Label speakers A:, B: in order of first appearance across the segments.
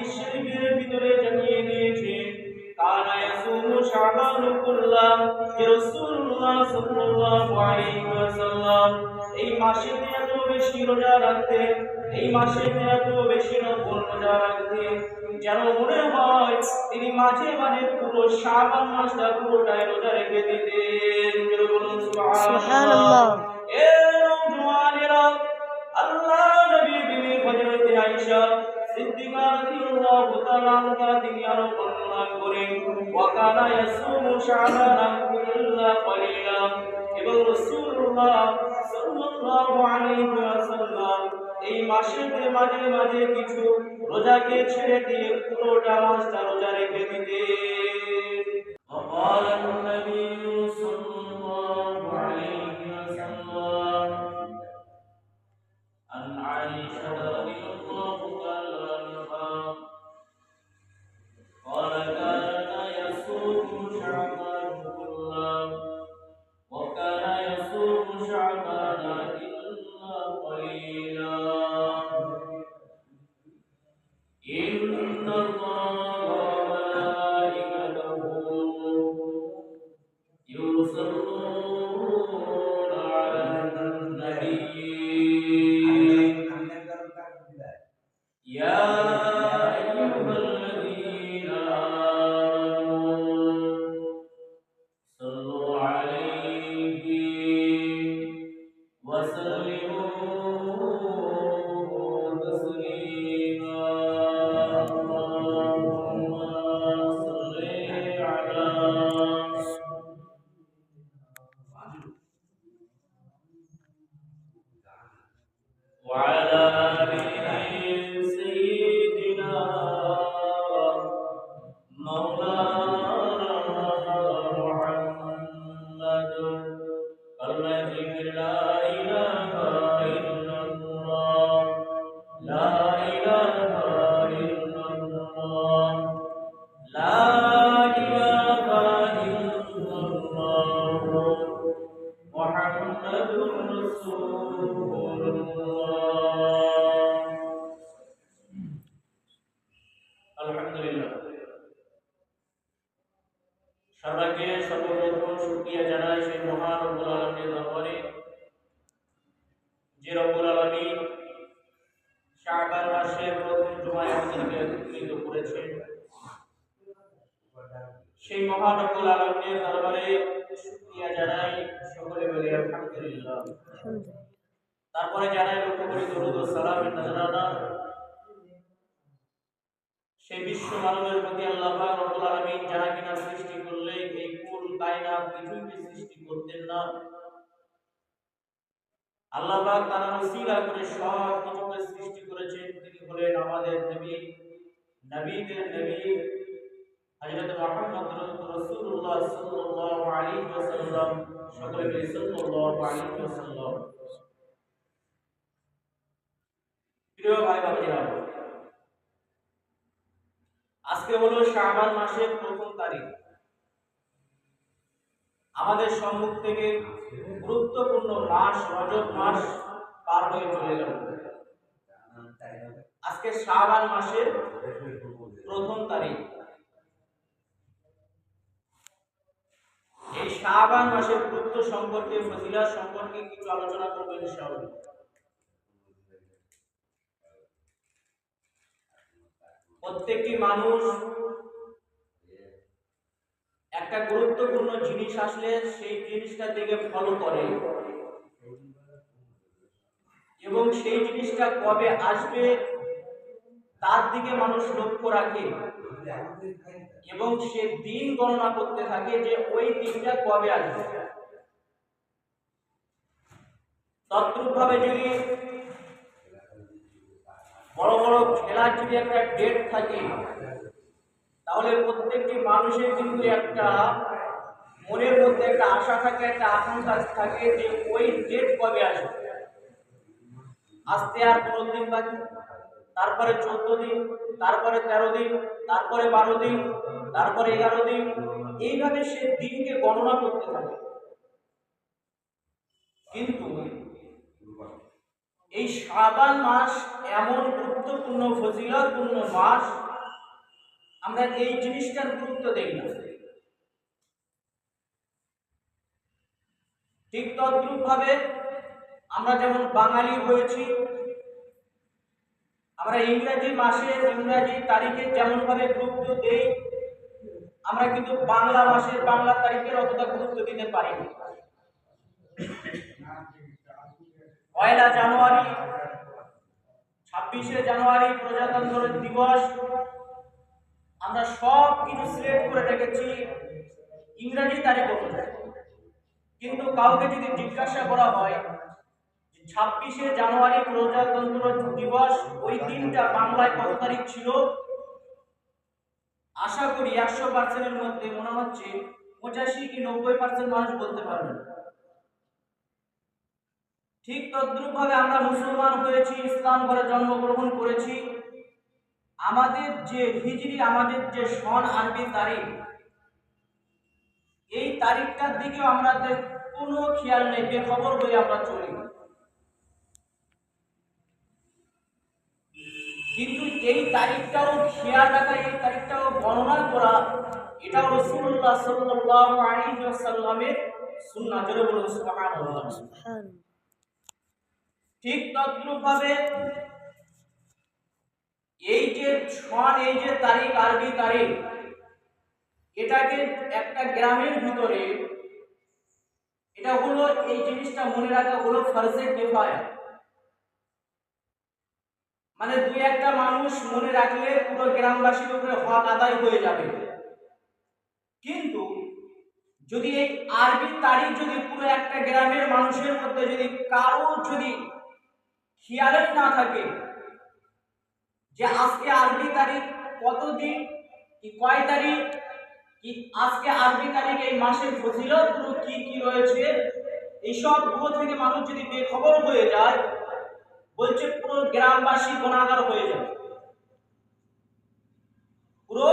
A: হাদিস শরীফের ভিতরে জানিয়ে দিয়েছে। কানা ইয়াসুমু শাবান কুল্লাহ রাসূলুল্লাহ সাল্লাল্লাহু আলাইহি ওয়াসাল্লাম। এই মাসে এত বেশি রোজা রাখতে এই মাসে এত বেশি নফল রোজা রাখতে যেন মনে হয় তিনি মাঝে মাঝে পুরো শাবান মাসটা পুরোটাই রোজা রেখে দিতেন। বলুন সুবহানাল্লাহ। এ নওজোয়ানেরা আল্লাহ নবীর বিবি হযরত আয়েশা সিদ্দিকা রাদিয়াল্লাহু তাআলা তিনি আরও বর্ণনা করেন এই মাসের মাঝে মাঝে কিছু রোজাকে ছেড়ে দিয়ে পুরোটা মাসটা রোজা রেখে দিতেন তারপরে জানাই লক্ষ্য করি দরুদ ও সালামের সেই বিশ্ব মানবের প্রতি আল্লাহ রব্বুল আলামিন যারা কিনা সৃষ্টি করলে এই কুল কায়নাত কিছুকে সৃষ্টি করতেন না। আল্লাহ পাক তার করে সব কিছুকে সৃষ্টি করেছেন। তিনি হলেন আমাদের নবী, নবীদের নবী, হযরত মুহাম্মদ রাসূলুল্লাহ সাল্লাল্লাহু আলাইহি ওয়াসাল্লাম। সকলে প্রিয় ভাই বাবাজিরা আজকে হলো শাবান মাসের প্রথম তারিখ। আমাদের সম্মুখ থেকে গুরুত্বপূর্ণ মাস, রজব মাস পার হয়ে চলে গেল। আজকে শাবান মাসের প্রথম তারিখ। এই শাবান মাসের গুরুত্ব সম্পর্কে ফজিলা সম্পর্কে কিছু আলোচনা করবেন ইনশাআল্লাহ। প্রত্যেকটি মানুষ একটা গুরুত্বপূর্ণ জিনিস আসলে সেই জিনিসটা দিকে ফলো করে। এবং সেই জিনিসটা কবে আসবে, তার দিকে মানুষ লক্ষ্য রাখে। এবং সে দিন গণনা করতে থাকে যে ওই দিনটা কবে আসবে। তদ্রুপভাবে যদি বড় বড় খেলার যদি একটা ডেট থাকে, তাহলে প্রত্যেকটি মানুষের কিন্তু একটা মনের মধ্যে একটা আশা থাকে, একটা আকাঙ্ক্ষা থাকে যে ওই ডেট কবে আসবে। আসতে আর পনেরো দিন বাকি তারপরে চোদ্দ দিন, তারপরে তেরো দিন, তারপরে বারো দিন, তারপরে এগারো দিন, এইভাবে সে দিনকে গণনা করতে থাকে। কিন্তু এই শ্রাবান মাস এমন গুরুত্বপূর্ণ, ফজিলতপূর্ণ মাস, আমরা এই জিনিসটার গুরুত্ব দেই না। ঠিক তদ্রুপ ভাবে আমরা যেমন বাঙালি হয়েছি আমরা ইংরেজি মাসে ইংরেজি তারিখে যেমন ভাবে গুরুত্ব দেই, আমরা কিন্তু বাংলা মাসের বাংলা তারিখের অতটা গুরুত্ব দিতে পারি পয়লা জানুয়ারি, ছাব্বিশে জানুয়ারি প্রজাতন্ত্র দিবস, আমরা সব কিছু সিলেক্ট করে রেখেছি ইংরেজি তারিখ অনুযায়ী। কিন্তু কাউকে যদি জিজ্ঞাসা করা হয় ছাব্বিশে জানুয়ারি প্রজাতন্ত্র দিবস, ওই দিনটা বাংলায় কত তারিখ ছিল? আশা করি একশো পার্সেন্টের মধ্যে মনে হচ্ছে পঁচাশি কি নব্বই পার্সেন্ট মানুষ বলতে পারবেন ঠিক তদ্রুপ ভাবে আমরা মুসলমান হয়েছি, ইসলাম ঘরে জন্মগ্রহণ করেছি। আমাদের যে হিজরি, আমাদের যে সন আরবি তারিখ, এই তারিখটার দিকেও আমাদের কোনো খেয়াল নেই, বেখবর হয়ে আমরা চলি। কিন্তু এই তারিখটাও খেয়াল রাখা এই তারিখটাও গণনা করা এটাও রসুল্লাহ সাল্লাল্লাহু আলাইহি ওয়াসাল্লামের সুন্নাহ। জোরে ঠিক তদ্রুপভাবে এই যে সন, এই যে তারিখ, আরবি তারিখ, এটাকে একটা গ্রামের ভিতরে, এটা হলো এই জিনিসটা মনে রাখা হলো ফরজে কেফায়া। মানে দুই একটা মানুষ মনে রাখলে পুরো গ্রামবাসীর উপরে হক আদায় হয়ে যাবে। কিন্তু যদি এই আরবি তারিখ যদি পুরো একটা গ্রামের মানুষের মধ্যে যদি কারও যদি খেয়ালই না থাকে যে আজকে আরবি তারিখ কত দিন কি কয় তারিখ, কি আজকে আরবি তারিখ এই মাসের ফজিলতগুলো কি কি রয়েছে এইসবগুলো থেকে মানুষ যদি বেখবর হয়ে যায় বলছে, পুরো গ্রামবাসী গুণাগার হয়ে যাবে। পুরো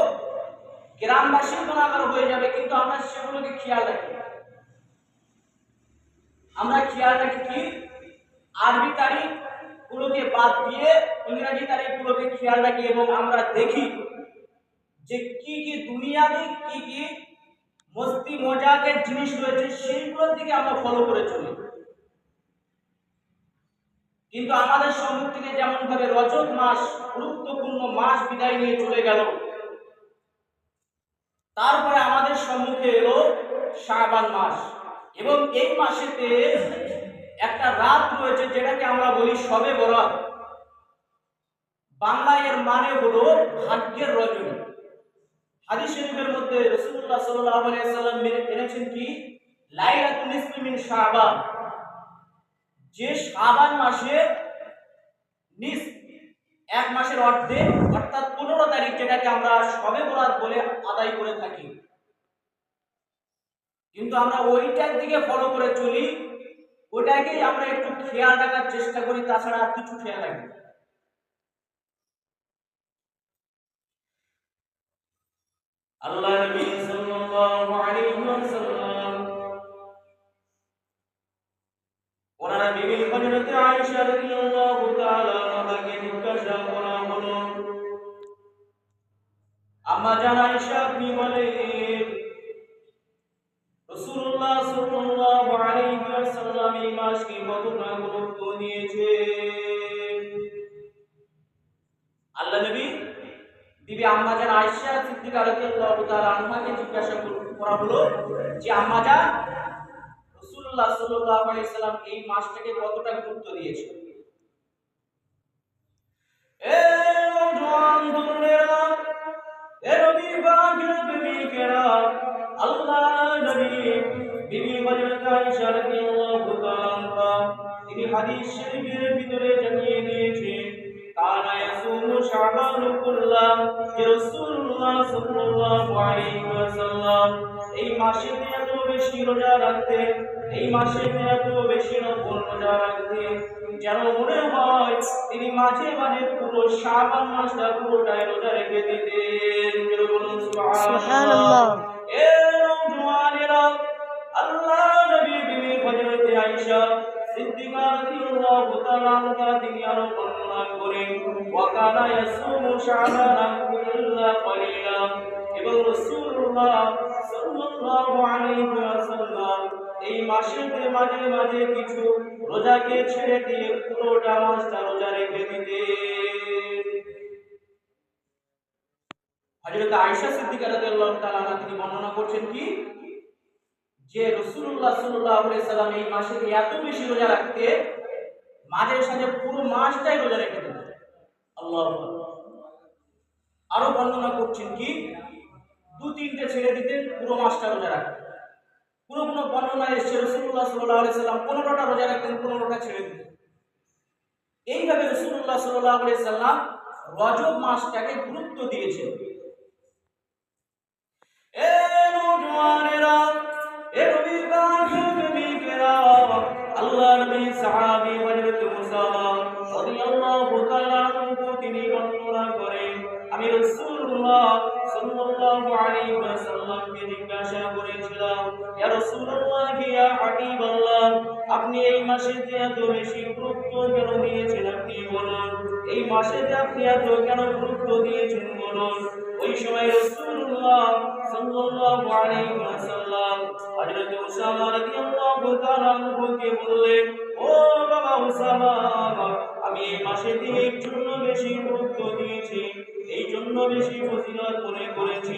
A: গ্রামবাসী গুণাগার হয়ে যাবে, কিন্তু আমরা সেগুলোকে খেয়াল রাখি আমরা খেয়াল রাখি কি? আরবি তারিখ গুলোকে বাদ দিয়ে ইংরাজি তারিখ গুলোকে খেয়াল রাখি এবং আমরা দেখি যে কি কি দুনিয়াবি, কি কি মস্তি মজাকের জিনিস রয়েছে, সেইগুলোর দিকে আমরা ফলো করে চলি। কিন্তু আমাদের সম্মুখ থেকে যেমন ভাবে রজত মাস, গুরুত্বপূর্ণ মাস বিদায় নিয়ে চলে গেল। তারপরে আমাদের সম্মুখে এলো শাবান মাস এবং এই মাসেতে একটা রাত রয়েছে যেটাকে আমরা বলি সবে বরাত। বাংলায় এর মানে হলো ভাগ্যের রজনী। হাদিস শরীফের মধ্যে আলাইহি সাল্লাম এনেছেন কি? লাইলাতুল নিসফি মিন শাবান। যে শাবান মাসে নিস এক মাসের অর্ধেক অর্থাৎ পনেরো তারিখ যেটাকে আমরা সবে বরাত বলে আদায় করে থাকি। কিন্তু আমরা ওইটার দিকে ফলো করে চলি, ওটাকেই আমরা একটু খেয়াল রাখার চেষ্টা করি, তাছাড়া আর কিছু খেয়াল রাখি আল্লাহ ওনারা বিবি হযরত আয়েশা রাদিয়াল্লাহু তাআলা আনহাকে জিজ্ঞাসা করা হলো আম্মা জান আয়েশা আপনি বলেন রাসূলুল্লাহ সাল্লাল্লাহু আলাইহি ওয়াসাল্লাম এই সিদ্দিকা রাদিয়াল্লাহু তাআলা আনহাকে জিজ্ঞাসা করা হলো যে, আম্মা রাসূলুল্লাহ সাল্লাল্লাহু আলাইহি সাল্লাম এই মাসটাকে কতটা গুরুত্ব দিয়েছে এ নওজোয়ান তরুণেরা এ নবী পাকের প্রেমিকেরা আল্লাহ নবী বিবি হযরত আয়েশা রাদিয়াল্লাহু তাআলা তিনি হাদিস শরীফের ভিতরে জানিয়ে দিয়েছেন, কানা ইয়াসুমু শাবান কুল্লাম রাসূলুল্লাহ সাল্লাল্লাহু আলাইহি ওয়াসাল্লাম। এই মাসে বেশি রোজা রাখতেন এই মাসে এত বেশি নফল রোজা রাখতেন যেন মনে হয় তিনি মাঝে মাঝে পুরো শাবান মাসটা পুরোটাই রোজা রেখে দিতেন। বলুন সুবহানাল্লাহ।
B: সুবহানাল্লাহ।
A: এ নওজোয়ানেরা আল্লাহ নবী বিবি হযরত আয়েশা সিদ্দিকা রাদিয়াল্লাহু তাআলা আনহা তিনি আরও বর্ণনা করেন ওয়া কানা ইয়াসুমু শাবানা ইল্লা এবং রাসূলুল্লাহ এই মাসের মাঝে মাঝে কিছু রোজাকে ছেড়ে দিয়ে পুরোটা মাসটা রোজা রেখে দিতেন। হযরত আয়েশা সিদ্দিকা রাদিয়াল্লাহু তাআলা তিনি বর্ণনা করছেন কি? যে রাসূলুল্লাহ সাল্লাল্লাহু আলাইহি সাল্লাম এই মাসে এত বেশি রোজা রাখতে মাঝে সাঝে পুরো মাসটাই রোজা রেখে দিতেন। আল্লাহু আকবার। আরও বর্ণনা করছেন কি? দু তিনটে ছেড়ে দিতেন পুরো মাসটা রোজা রাখতেন কোনো কোনো বর্ণনা এসছে রসুল্লাহ সাল্লাহ আলি সাল্লাম পনেরোটা রোজা রাখতেন, পনেরোটা ছেড়ে দিতেন। এইভাবে রসুল্লাহ সাল্লাহ আলি সাল্লাম রজব মাসটাকে গুরুত্ব দিয়েছেন। আপনি এই মাসেতে এত বেশি গুরুত্ব কেন দিয়েছেন আপনি বলুন। এই মাসেতে আপনি এত কেন গুরুত্ব দিয়েছেন বলুন। ওই সময় আমি এই মাসে দিনের জন্য বেশি গুরুত্ব দিয়েছি এই জন্য বেশি ফজিলত মনে করেছি,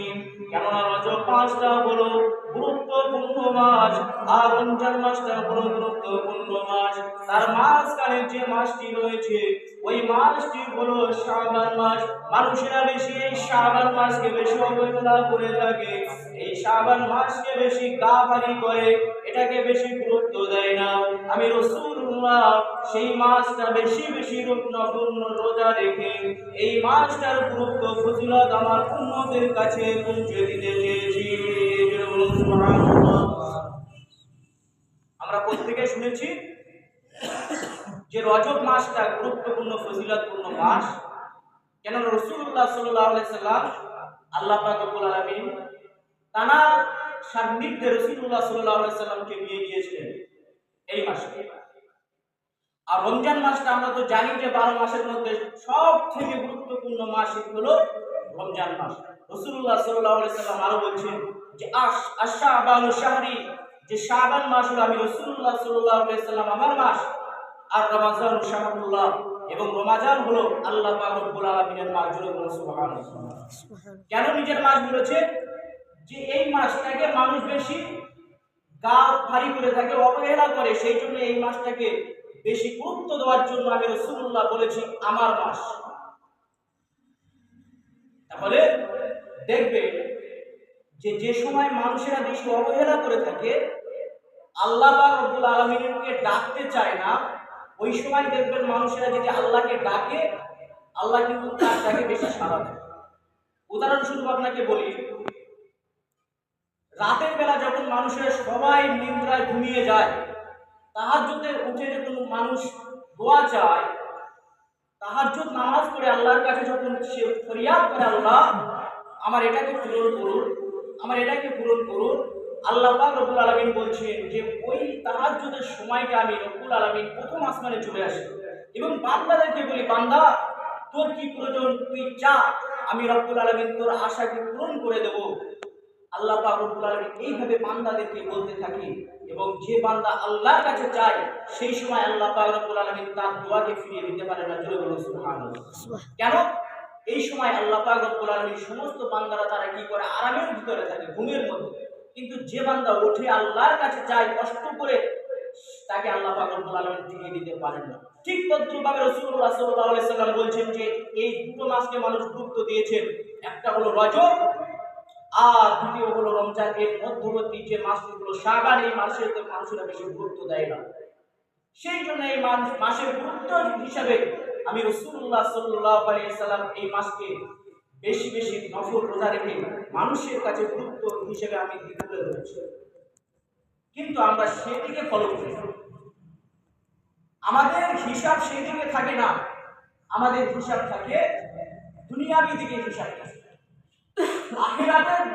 A: কেননা রজব মাসটা হলো গুরুত্বপূর্ণ মাস আর রমজান মাসটা হলো গুরুত্বপূর্ণ মাস তার মাঝখানে যে মাসটি রয়েছে, ওই মাসটি হলো শাবান মাস মানুষেরা বেশি এই শাবান মাসকে বেশি অবহেলা করে থাকে। এই শাবান মাসকে বেশি গা করে। এটাকে বেশি গুরুত্ব দেয় না। আমি রসুল্লাহ সেই মাসটা বেশি বেশি রত্নপূর্ণ রোজা রেখে এই মাসটার গুরুত্ব, ফজিলত আমার উন্নতের কাছে পৌঁছে দিতে চেয়েছি। আমরা প্রত্যেকে শুনেছি যে রজব মাসটা গুরুত্বপূর্ণ, ফজিলতপূর্ণ মাস কেন রসুল্লাহ সাল্লাম আল্লাহ পাকুল আলমিন তানা সান্নিধ্যে রসুল্লাহ সাল্লাহ সাল্লামকে নিয়ে গিয়েছিলেন এই মাসে। আর রমজান মাসটা আমরা তো জানি যে বারো মাসের মধ্যে সব থেকে গুরুত্বপূর্ণ মাস হলো রমজান মাস। রসুল্লাহ সাল্লাহ সাল্লাম আরও বলছেন যে আশ আশা বানু শাহরি যে শাবান মাস হলো আমি রসুল্লাহ সাল্লাহ সাল্লাম আমার মাস আর রমাজান শাহরুল্লাহ এবং রমাজান হলো আল্লাহ রব্বুল মাস জুড়ে কেন নিজের মাস বলেছে? যে এই মাসটাকে মানুষ বেশি গা ভারী করে থাকে, অবহেলা করে, সেই জন্য এই মাসটাকে বেশি গুরুত্ব দেওয়ার জন্য আমি রসুল্লাহ বলেছি, আমার মাস তাহলে দেখবে যে যে সময় মানুষেরা বেশি অবহেলা করে থাকে, আল্লাহ বা রব্বুল আলমিনকে ডাকতে চায় না, ওই সময় দেখবেন মানুষেরা যদি আল্লাহকে ডাকে, আল্লাহ কিন্তু তার বেশি সাড়া দেয়। উদাহরণস্বরূপ আপনাকে বলি রাতের বেলা যখন মানুষেরা সবাই নিন্দ্রায় ঘুমিয়ে যায়, তাহাজ্জুদের উঠে যখন মানুষ দোয়া চায়, তাহাজ্জুদ নামাজ পড়ে আল্লাহর কাছে যখন সে ফরিয়াদ করে, আল্লাহ, আমার এটাকে পূরণ করুন, আমার এটাকে পূরণ করুন। আল্লাহ পাক রব্বুল আলামিন বলছেন যে, ওই তাহাজ্জুদের সময়টা আমি রব্বুল আলামিন প্রথম আসমানে চলে আসি এবং বান্দাদেরকে বলি, বান্দা, তোর কি প্রয়োজন? তুই চা আমি রব্বুল আলামিন তোর আশাকে পূরণ করে দেব। আল্লাহ পাক রব্বুল আলামিন এইভাবে বান্দাদেরকে বলতে থাকি এবং যে বান্দা আল্লাহর কাছে চায় সেই সময় আল্লাহ পাক রব্বুল আলামিন তার দোয়াকে ফিরিয়ে দিতে পারে না। জোরে বলুন কেন? এই সময় আল্লাহ পাক রব্বুল সমস্ত বান্দারা তারা কি করে? আরামের ভিতরে থাকে ঘুমের মধ্যে। কিন্তু যে বান্দা ওঠে আল্লাহর কাছে যায় কষ্ট করে তাকে আল্লাহ পাক রব্বুল আলামিন ফিরিয়ে দিতে পারেন না। ঠিক তদ্রুপভাবে আলাইহি সাল্লাম বলছেন যে এই দুটো মাসকে মানুষ গুরুত্ব দিয়েছেন। একটা হলো রজব আর দ্বিতীয় হলো রমজান এর মধ্যবর্তী যে মাসটি হলো এই মাসের মানুষেরা বেশি গুরুত্ব দেয় না। সেই জন্য এই মাস- মাসের গুরুত্ব হিসাবে আমি রসুল্লাহ সাল্লাহ সাল্লাম এই মাসকে বেশি বেশি নফল রোজা রেখে মানুষের কাছে গুরুত্ব হিসেবে আমি তুলে ধরেছি। কিন্তু আমরা সেদিকে ফলো করি। আমাদের হিসাব সেই দিকে থাকে না। আমাদের হিসাব থাকে দুনিয়াবি দিকে হিসাব থাকে।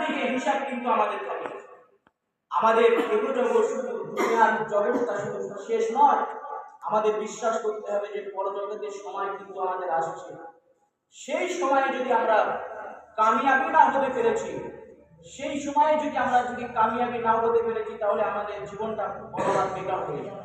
A: দিকে হিসাব কিন্তু আমাদের আমাদের শুধু দুনিয়ার জগৎটা শুধু শেষ নয়, আমাদের বিশ্বাস করতে হবে যে পরজগতের সময় কিন্তু আমাদের আসছে। সেই সময়ে যদি আমরা কামিয়াবি না হতে পেরেছি, সেই সময়ে যদি আমরা যদি কামিয়াবি না হতে পেরেছি, তাহলে আমাদের জীবনটা বরবাদ বেকার হয়ে যাবে।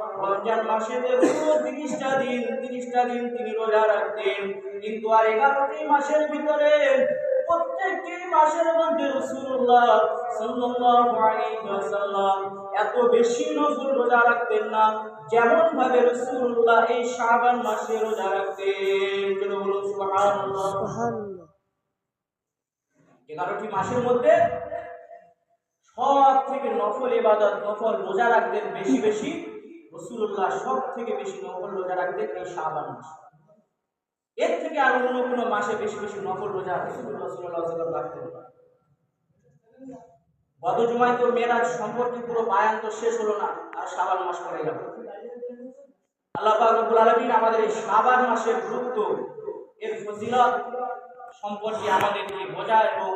A: রমজান পুরো তিরিশটা দিন তিরিশটা দিন তিনি রোজা রাখতেন। কিন্তু আর এগারোটি মাসের ভিতরে প্রত্যেকটি মাসের মধ্যে রসুল্লাহ সাল্লাল্লাহু আলাইহি ওয়াসাল্লাম এত বেশি নফল রোজা রাখতেন না যেমন ভাবে রসুল্লাহ এই শাবান মাসে রোজা রাখতেন। যেন বলুন সুবহানাল্লাহ।
B: সুবহানাল্লাহ।
A: এগারোটি মাসের মধ্যে সব থেকে নফল ইবাদত নফল রোজা রাখতেন বেশি বেশি। রসুল্লাহ সব থেকে বেশি নকল রোজা রাখতেন এই শাবান মাস। এর থেকে আর অন্য কোনো মাসে বেশি বেশি নকল রোজা রসুল্লাহ রাখতেন গত জুমায় তো মেয়েরাজ সম্পর্কে পুরো বায়ান তো শেষ হলো না, আর শাবান মাস পড়ে গেল। আল্লাহ পাক রব্বুল আলামিন আমাদের এই শাবান মাসের গুরুত্ব, এর ফজিলত সম্পর্কে আমাদেরকে বোঝা এবং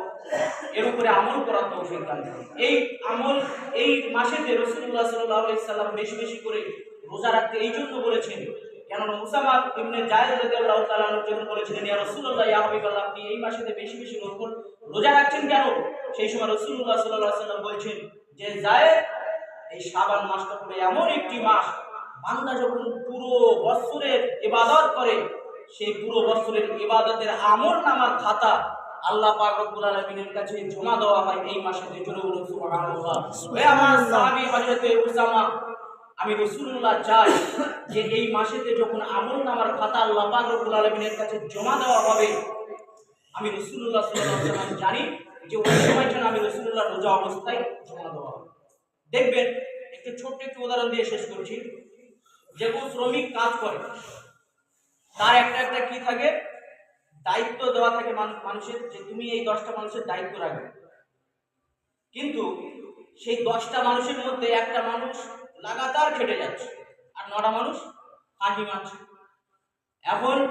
A: এর উপরে আমল করার তৌফিক দান। এই আমল, এই মাসেতে রাসূলুল্লাহ সাল্লাল্লাহু আলাইহি সাল্লাম বেশি বেশি করে রোজা রাখতে এই জন্য বলেছেন, কেননা মুসামা ইবনে জায়েদ রাদিয়াল্লাহু তাআলা যখন বলেছিলেন, ইয়া রাসূলুল্লাহ, ইয়া হাবিবাল্লাহ, আপনি এই মাসেতে বেশি বেশি নফল রোজা রাখছেন কেন সেই সময় রাসূলুল্লাহ সাল্লাল্লাহু আলাইহি সাল্লাম বলছেন যে, জায়েদ, এই শাবান মাসটা হলো এমন একটি মাস, বান্দা যখন পুরো বৎসরের ইবাদত করে সেই পুরো বৎসরের ইবাদতের আমল নামার খাতা আল্লাহ পাক রব্বুল আলামিনের কাছে জমা দেওয়া হয় এই মাসে জোরে বলুন সুবহানাল্লাহ। ওই আমার সাহাবী হযরতে উসামা আমি রাসূলুল্লাহ চাই যে এই মাসেতে যখন আমল নামার খাতা আল্লাহ পাক রব্বুল আলামিনের কাছে জমা দেওয়া হবে আমি রাসূলুল্লাহ সাল্লাল্লাহু আলাইহি জানি যে ওই সময় যেন আমি রাসূলুল্লাহ রোজা অবস্থায় জমা দেওয়া হবে। দেখবেন একটু ছোট্ট একটু উদাহরণ দিয়ে শেষ করছি। যে কোনো শ্রমিক কাজ করে তার একটা একটা কি থাকে? দায়িত্ব দেওয়া থাকে মান- মানুষের যে তুমি এই দশটা মানুষের দায়িত্ব রাখবে। কিন্তু সেই দশটা মানুষের মধ্যে একটা মানুষ লাগাতার খেটে যাচ্ছে আর নটা মানুষ ফাঁকি মারছে। এখন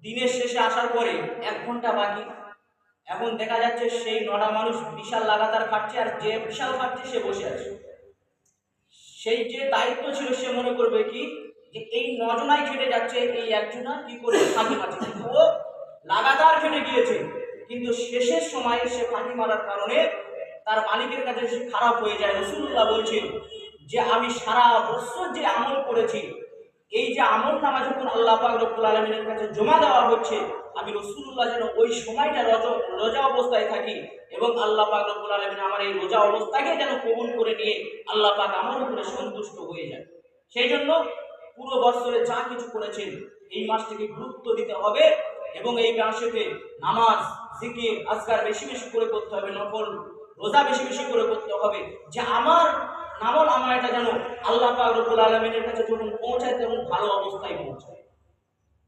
A: দিনের শেষে আসার পরে এক ঘণ্টা বাকি। এখন দেখা যাচ্ছে সেই নটা মানুষ বিশাল লাগাতার খাটছে আর যে বিশাল খাটছে সে বসে আছে। সেই যে দায়িত্ব ছিল সে মনে করবে কি যে এই নজনাই খেটে যাচ্ছে, এই একজনা কি করে ফাঁকি মারছে? ও লাগাতার খেটে গিয়েছে। কিন্তু শেষের সময় সে ফাঁকি মারার কারণে তার মালিকের কাছে সে খারাপ হয়ে যায়। রসুল্লাহ বলছেন যে, আমি সারা বছর যে আমল করেছি, এই যে আমল নামা যখন আল্লাহ রব্বুল আলমিনের কাছে জমা দেওয়া হচ্ছে, আমি রসুল্লাহ যেন ওই সময়টা রজ, রোজা অবস্থায় থাকি এবং আল্লাহ পাক রব্বুল আলমিন আমার এই রোজা অবস্থাকে যেন কবুল করে নিয়ে আল্লাহ পাক আমার উপরে সন্তুষ্ট হয়ে যায়। সেই জন্য পুরো বছরে যা কিছু করেছেন, এই মাসটিকে গুরুত্ব দিতে হবে এবং এই মাসেতে নামাজ, জিকির, আজকার বেশি বেশি করে করতে হবে নকল রোজা বেশি বেশি করে করতে হবে। যে আমার নামল আমার এটা যেন আল্লাহ পাক রব্বুল আলমিনের কাছে যখন পৌঁছায়, তখন ভালো অবস্থায় পৌঁছায়।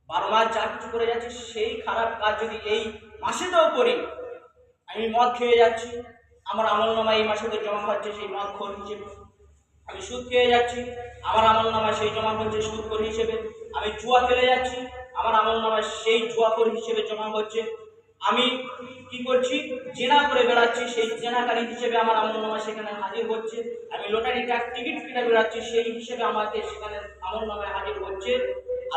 A: বারো মাস যা কিছু করে যাচ্ছে, সেই খারাপ কাজ যদি এই মাসেতেও করি, আমি মদ খেয়ে যাচ্ছি, আমার আমল নামা এই মাসেতে জমা হচ্ছে, সেই মদ খোর হিসেবে। আমি সুদ খেয়ে যাচ্ছি, আমার আমল নামায় সেই জমা হচ্ছে সুদ খোর হিসেবে। আমি জুয়া খেলে যাচ্ছি, আমার আমল নামায় সেই জুয়া খোর হিসেবে জমা হচ্ছে। আমি কি করছি? জেনা করে বেড়াচ্ছি, সেই জেনাকারী হিসেবে আমার আমল নামায় সেখানে হাজির হচ্ছে। আমি লটারি টিকিট কিনে বেড়াচ্ছি, সেই হিসেবে আমাকে সেখানে আমল নামায় হাজির হচ্ছে।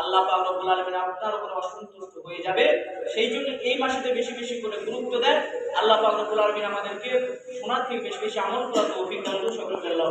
A: আল্লাহ রব্বুল আলামিন আপনার উপরে অসন্তুষ্ট হয়ে যাবে। সেই জন্য এই মাসেতে বেশি বেশি করে গুরুত্ব দেন। আল্লাহ রব্বুল আলামিন আমাদেরকে শোনার থেকে বেশি বেশি আমল তৌফিক দান করুন। সকলকে আল্লাহ